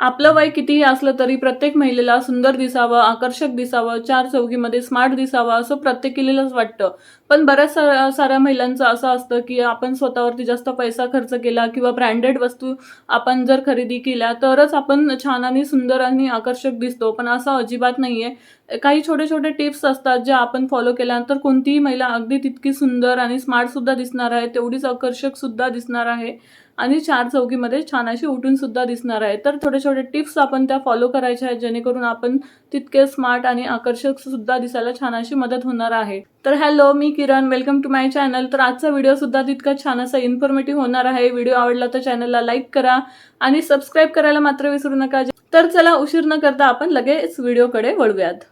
आपलं वय कितीही असलं तरी प्रत्येक महिलेला सुंदर दिसावं आकर्षक दिसावं चार चौकीमध्ये स्मार्ट दिसावं असं प्रत्येकीलाच वाटतं. पण बऱ्याच साऱ्या साऱ्या महिलांचं असं असतं की आपण स्वतःवरती जास्त पैसा खर्च केला किंवा ब्रँडेड वस्तू आपण जर खरेदी केल्या तरच आपण छान आणि सुंदर आणि आकर्षक दिसतो. पण असं अजिबात नाही आहे काही छोटे छोटे टिप्स असतात ज्या आपण फॉलो केल्यानंतर कोणतीही महिला अगदी तितकी सुंदर आणि स्मार्टसुद्धा दिसणार आहे तेवढीच आकर्षकसुद्धा दिसणार आहे आणि चार चौकीमध्ये छान अशी उठून सुद्धा दिसणार आहे. तर छोटे छोटे टिप्स आपण त्या फॉलो करायच्या आहेत जेणेकरून आपण तितके स्मार्ट आणि आकर्षक सुद्धा दिसायला छान अशी मदत होणार आहे. तर hello me Kiran. Welcome to my channel तर आजचा व्हिडिओ सुद्धा तितका छान असा इन्फॉर्मेटिव्ह होणार आहे. व्हिडिओ आवडला तर चॅनलला लाईक करा आणि सबस्क्राईब करायला मात्र विसरू नका. तर चला उशीर न करता आपण लगेच व्हिडिओकडे वळूयात.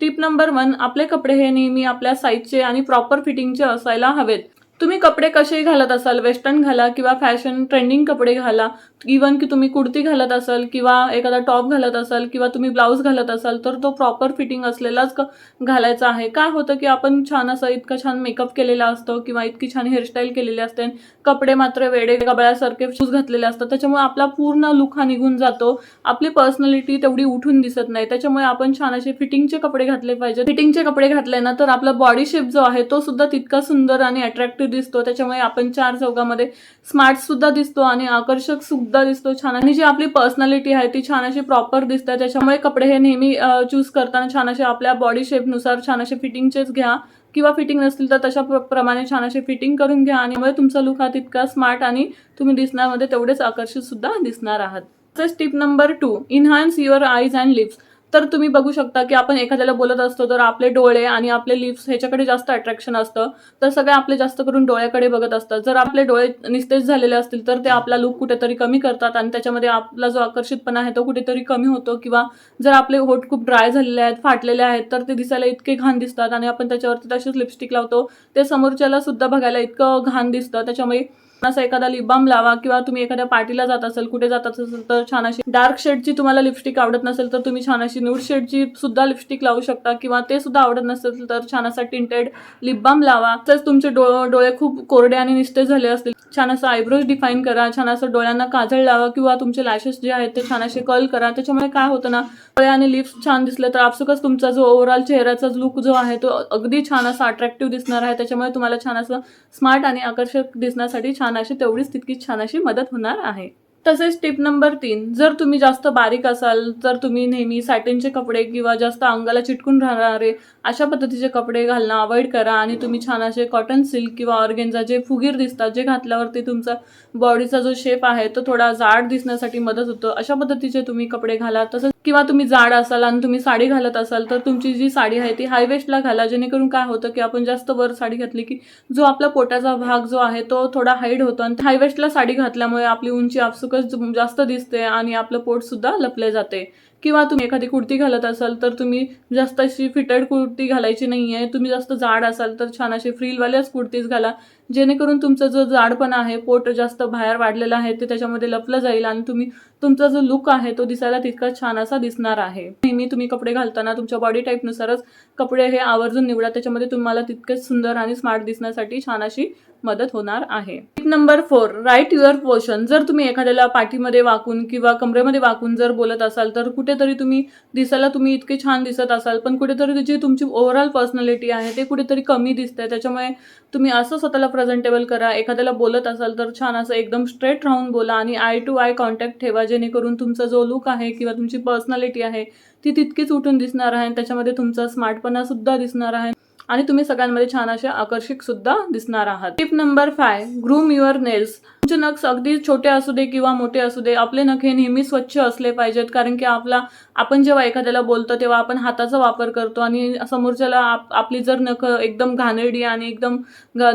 टिप नंबर वन आपले कपडे हे नेहमी आपल्या साईजचे आणि प्रॉपर फिटिंगचे असायला हवेत. तुम्ही कपडे कसेही घालत असाल वेस्टर्न घाला किंवा फॅशन ट्रेंडिंग कपडे घाला इवन की तुम्ही कुर्ती घालत असाल किंवा एखादा टॉप घालत असाल किंवा तुम्ही ब्लाऊज घालत असाल तर तो प्रॉपर फिटिंग असलेलाच घालायचा आहे. काय होतं की आपण छान असं इतकं छान मेकअप केलेला असतो किंवा इतकी छान हेअरस्टाईल केलेली असते कपडे मात्र वेडे गबळ्यासारखे शूज घातलेले असतात त्याच्यामुळे आपला पूर्ण लुक हा निघून जातो. आपली पर्सनॅलिटी तेवढी उठून दिसत नाही. त्याच्यामुळे आपण छान असे फिटिंगचे कपडे घातले पाहिजे फिटिंगचे कपडे घातले ना तर आपला बॉडी शेप जो आहे तो सुद्धा तितका सुंदर आणि अट्रॅक्टिव्ह दिसतो त्याच्यामुळे आपण चार चौकामध्ये स्मार्ट सुद्धा दिसतो आणि आकर्षक सुद्धा दिसतो छान. आणि जी आपली पर्सनॅलिटी आहे ती छान अशी प्रॉपर दिसते. त्याच्यामुळे कपडे हे नेहमी चूज करताना छान असे आपल्या बॉडी शेपनुसार छान असे फिटिंगचेच घ्या. किंवा फिटिंग नसतील तर तशा प्रमाणे छान असे फिटिंग करून घ्या. आणि मग तुमचा लुक हा तितका स्मार्ट आणि तुम्ही दिसण्यामध्ये तेवढेच आकर्षित सुद्धा दिसणार आहात. तसेच tip number two enhance your eyes and lips तर तुम्ही बघू शकता की आपण एखाद्याला बोलत असतो तर आपले डोळे आणि आपले लिप्स ह्याच्याकडे जास्त अट्रॅक्शन असतं. तर सगळे आपले जास्त करून डोळ्याकडे बघत असतात. जर आपले डोळे निस्तेज झालेले असतील तर ते आपला लुक कुठेतरी कमी करतात आणि त्याच्यामध्ये आपला जो आकर्षितपणा आहे तो कुठेतरी कमी होतो. किंवा जर आपले होठ खूप ड्राय झालेले आहेत फाटलेले आहेत तर ते दिसायला इतके घाण दिसतात आणि आपण त्याच्यावरती तशीच लिपस्टिक लावतो. ते समोरच्याला सुद्धा बघायला इतकं घाण दिसतं. त्याच्यामुळे असं एखादा लिप बाम लावा किंवा तुम्ही एखाद्या पार्टीला जात असेल कुठे जात असेल तर छान अशी डार्क शेडची तुम्हाला लिपस्टिक आवडत नसेल तर तुम्ही छान अशी न्यूड शेडची सुद्धा लिपस्टिक लावू शकता किंवा ते सुद्धा आवडत नसेल तर छान असा टिंटेड लिप बाम लावा. तसंच तुमचे डोळे खूप कोरडे आणि निस्ते झाले असतील छान असं आयब्रोज डिफाईन करा छान असं डोळ्यांना काजळ लावा किंवा तुमचे लॅशेस जे आहेत ते छान असे कर्ल करा. त्याच्यामुळे काय होतं ना डोळे आणि लिप्स छान दिसले तर आपसुकच तुमचा जो ओव्हरऑल चेहऱ्याचा लुक जो आहे तो अगदी छान असा अट्रॅक्टिव्ह दिसणार आहे. त्याच्यामुळे तुम्हाला छान असं स्मार्ट आणि आकर्षक दिसण्यासाठी छान अशी तेवढीच तितकीच छान अशी मदत होणार आहे. तसेच टिप नंबर तीन जर तुम्ही जास्त बारीक असाल तर तुम्ही नेहमी सॅटिनचे कपडे किंवा जास्त अंगाला चिटकून राहणारे अशा पद्धतीचे कपडे घालणं अवॉइड करा आणि तुम्ही छान असे कॉटन सिल्क किंवा ऑर्गेन्झा जे फुगीर दिसतात जे घातल्यावरती तुमचा बॉडीचा जो शेप आहे तो थोडा जाड दिसण्यासाठी मदत होतो. अशा पद्धतीचे तुम्ही कपडे घाला. तसंच किंवा तुम्ही जाड असाल आणि तुम्ही साडी घालत असाल तर तुमची जी साडी आहे ती हायवेस्टला घाला जेणेकरून काय होतं की आपण जास्त वर साडी घातली की जो आपला पोटाचा भाग जो आहे तो थोडा हाईड होतो आणि हायवेस्टला साडी घातल्यामुळे आपली उंची आपसुकच जास्त दिसते आणि आपलं पोट सुद्धा लपले जाते. किंवा तुम्ही एखादी कुर्ती घालत असाल तर तुम्ही जास्त अशी फिटेड कुर्ती घालायची नाही आहे तुम्ही जास्त जाड असाल तर छान अशी फ्रीलवाल्याच कुर्तीज घाला. जेणेकरून तुमचं जो जाडपणा आहे पोट जास्त बाहेर वाढलेलं आहे ते त्याच्यामध्ये लपलं जाईल आणि तुम्ही तुमचा जो लुक आहे तो दिसायला तितका छान असा दिसणार आहे. नेहमी तुम्ही कपडे घालताना तुमच्या बॉडी टाईपनुसारच कपडे हे आवर्जून निवडा. त्याच्यामध्ये तुम्हाला तितकेच सुंदर आणि स्मार्ट दिसण्यासाठी छान अशी मदत होणार आहे. Tip number four write your portion जर तुम्ही एखाद्याला पाठीमध्ये वाकून किंवा कमरेमध्ये वाकून जर बोलत असाल तर कुठेतरी तुम्ही दिसायला तुम्ही इतके छान दिसत असाल पण कुठेतरी जी तुमची ओव्हरऑल पर्सनॅलिटी आहे ते कुठेतरी कमी दिसते त्याच्यामुळे तुम्ही असं स्वतःला प्रेझेंटेबल करा. एखाद्याला बोलत असाल तर छान असं एकदम स्ट्रेट राहून बोला आणि आय टू आय कॉन्टॅक्ट ठेवा जेणेकरून तुमचा जो लुक आहे किंवा तुमची पर्सनॅलिटी आहे ती तितकीच उठून दिसणार आहे आणि त्याच्यामध्ये तुमचा स्मार्टपणा सुद्धा दिसणार आहे. आणि तुम्ही सगळ्यांमध्ये छान असे आकर्षक सुद्धा दिसणार आहात. Tip number five groom your nails तुमचे नख अगदी छोटे असू दे किंवा मोठे असू दे आपले नख हे नेहमी स्वच्छ असले पाहिजेत कारण की आपला आपण जेव्हा एखाद्याला बोलतो तेव्हा आपण हाताचा वापर करतो आणि समोरच्याला आप आपली जर नख एकदम घाणेरडी आणि एकदम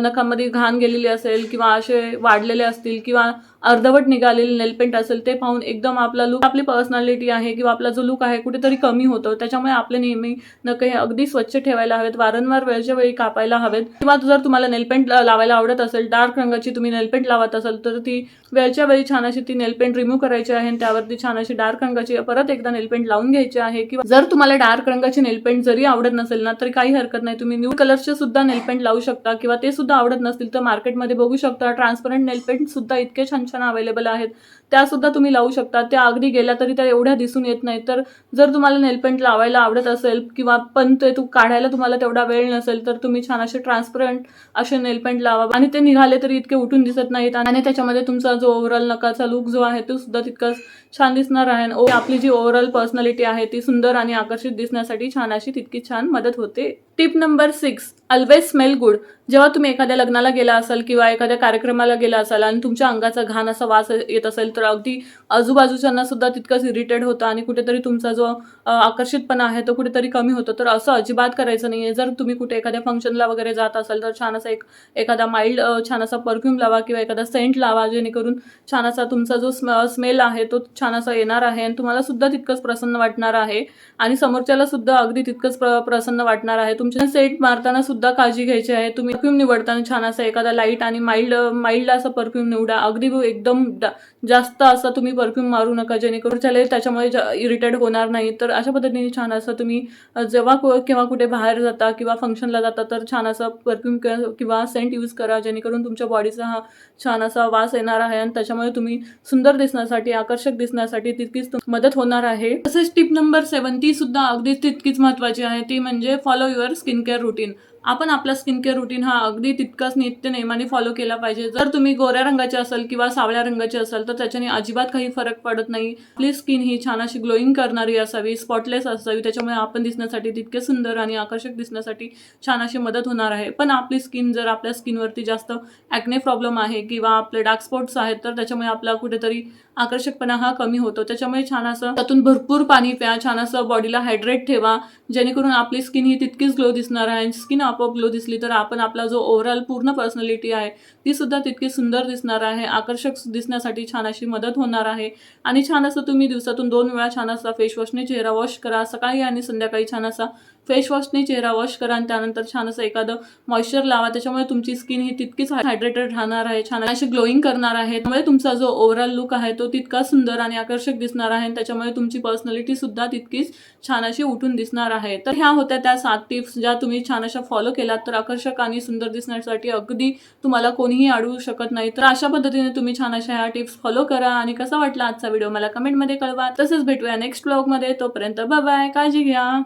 नखामध्ये घाण गेलेली असेल किंवा असे वाढलेले असतील किंवा अर्धवट निघालेले नेलपेंट असेल ते पाहून एकदम आपला लुक आपली पर्सनॅलिटी आहे किंवा आपला जो लुक आहे कुठेतरी कमी होतो. त्याच्यामुळे आपले नेहमी नख हे अगदी स्वच्छ ठेवायला हवेत वारंवार वेळच्या वेळी कापायला हवेत. किंवा जर तुम्हाला नेलपेंट लावायला आवडत असेल डार्क रंगाची तुम्ही नेलपेंट लावत असाल तर ती वेळच्या वेळी छान अशी ती नेल पेंट रिमूव्ह करायची आहे आणि त्यावरती छान अशी डार्क रंगाची परत एकदा नेल पेंट लावून घ्यायची आहे. किंवा जर तुम्हाला डार्क रंगाची नेल पेंट जरी आवडत नसेल ना तरी काही हरकत नाही. तुम्ही न्यू कलरचे सुद्धा नेल पेंट लावू शकता किंवा ते सुद्धा आवडत नसतील तर मार्केटमध्ये बघू शकता. ट्रान्सपरंट नेल पेंट सुद्धा इतके छान छान अवेलेबल आहेत. त्या सुद्धा तुम्ही लावू शकता. त्या अगदी गेल्या तरी त्या एवढ्या दिसून येत नाही तर जर तुम्हाला नेलपेंट लावायला आवडत असेल किंवा पण ते तू काढायला तुम्हाला तेवढा वेळ नसेल तर तुम्ही छान असे ट्रान्सपरंट असे नेलपेंट लावा आणि ते निघाले तरी इतके उठून दिसत नाहीत. आणि त्याच्यामध्ये तुमचा जो ओव्हरऑल नकाचा लुक जो आहे तो सुद्धा तितकाच छान दिसणार आहे. आणि ओ- आपली जी ओव्हरऑल पर्सनॅलिटी आहे ती सुंदर आणि आकर्षित दिसण्यासाठी छान अशी तितकी छान मदत होते. Tip number six always smell good जेव्हा तुम्ही एखाद्या लग्नाला गेला असाल किंवा एखाद्या कार्यक्रमाला गेला असाल आणि तुमच्या अंगाचा घाण असा वास येत असेल तर अगदी आजूबाजूच्यांना सुद्धा तितकंच इरिटेड होतं आणि कुठेतरी तुमचा जो आकर्षितपणा आहे तो कुठेतरी कमी होतो. तर असं अजिबात करायचं नाही आहे जर तुम्ही कुठे एखाद्या फंक्शनला वगैरे जात असाल तर छान असा एक एखादा माइल्ड छान असा परफ्यूम लावा किंवा एखादा सेंट लावा जेणेकरून छान असा तुमचा जो स्म स्मेल आहे तो छान असा येणार आहे आणि तुम्हाला सुद्धा तितकंच प्रसन्न वाटणार आहे. आणि समोरच्याला सुद्धा अगदी तितकंच प्र प्रसन्न वाटणार आहे. तुमच्या सेट मारताना सुद्धा काळजी घ्यायची आहे. तुम्ही परफ्यूम निवडताना छान असा एखादा लाइट आणि माइल्ड माइल्ड असा परफ्यूम निवडा. अगदी एकदम जास्त असा तुम्ही परफ्यूम मारू नका जेणेकरून त्याला त्याच्यामुळे इरिटेट होणार नाही. तर अशा पद्धतीने छान असं तुम्ही जेव्हा केव्हा कुठे बाहेर जाता किंवा फंक्शनला जाता तर छान असा परफ्यूम किंवा सेंट यूज करा जेणेकरून तुमच्या बॉडीचा हा छान असा वास येणार आहे आणि त्याच्यामुळे तुम्ही सुंदर दिसण्यासाठी आकर्षक दिसण्यासाठी तितकीच मदत होणार आहे. तसेच टिप नंबर सेवन ती सुद्धा अगदीच तितकीच महत्वाची आहे. ती म्हणजे follow your skin care routine आपण आपला स्किन केअर रुटीन हा अगदी तितकाच नित्य नेमाने फॉलो केला पाहिजे. जर तुम्ही गोऱ्या रंगाचे असाल किंवा सावळ्या रंगाचे असाल तर त्याच्याने अजिबात काही फरक पडत नाही. आपली स्किन ही छान अशी ग्लोईंग करणारी असावी स्पॉटलेस असावी. त्याच्यामुळे आपण दिसण्यासाठी तितके सुंदर आणि आकर्षक दिसण्यासाठी छान अशी मदत होणार आहे. पण आपली स्किन जर आपल्या स्किनवरती जास्त ॲक्ने प्रॉब्लेम आहे किंवा आपले डार्क स्पॉट्स आहेत तर त्याच्यामुळे आपला कुठेतरी आकर्षकपणा हा कमी होतो. त्याच्यामुळे छान असं त्यातून भरपूर पाणी प्या छान असं बॉडीला हायड्रेट ठेवा. जेणेकरून आपली स्किन ही तितकीच ग्लो दिसणार आहे आणि स्किन आपोआप ग्लो दिसली तर आपण आपला जो ओव्हरऑल पूर्ण पर्सनॅलिटी आहे ती सुद्धा तितकी सुंदर दिसणार आहे. आकर्षक दिसण्यासाठी छान अशी मदत होणार आहे. आणि छान असं तुम्ही दिवसातून दोन वेळा छान असा फेस वॉशने चेहरा वॉश करा. सकाळी आणि संध्याकाळी छान असा फेस वॉशने चेहरा वॉश करा आणि त्यानंतर छान असं एखादं मॉइश्चर लावा. त्याच्यामुळे तुमची स्किन ही तितकीच हायड्रेटेड राहणार आहे. छान अशी ग्लोईंग करणार आहे. त्यामुळे तुमचा जो ओव्हरऑल लुक आहे तो तितका सुंदर आणि आकर्षक दिसणार आहे. त्याच्यामुळे तुमची पर्सनॅलिटी सुद्धा तितकीच छान अशी उठून दिसणार आहे. तर ह्या होत्या त्या सात टिप्स ज्या तुम्ही छान अशा फॉलो केलात तर आकर्षक आणि सुंदर दिसण्यासाठी अगदी तुम्हाला कोणीही अडवू शकत नाही. तर अशा पद्धतीने तुम्ही छान अशा ह्या टिप्स फॉलो करा. आणि कसा वाटला आजचा व्हिडिओ मला कमेंटमध्ये कळवा. तसंच भेटूया नेक्स्ट ब्लॉगमध्ये तोपर्यंत बाय काळजी घ्या.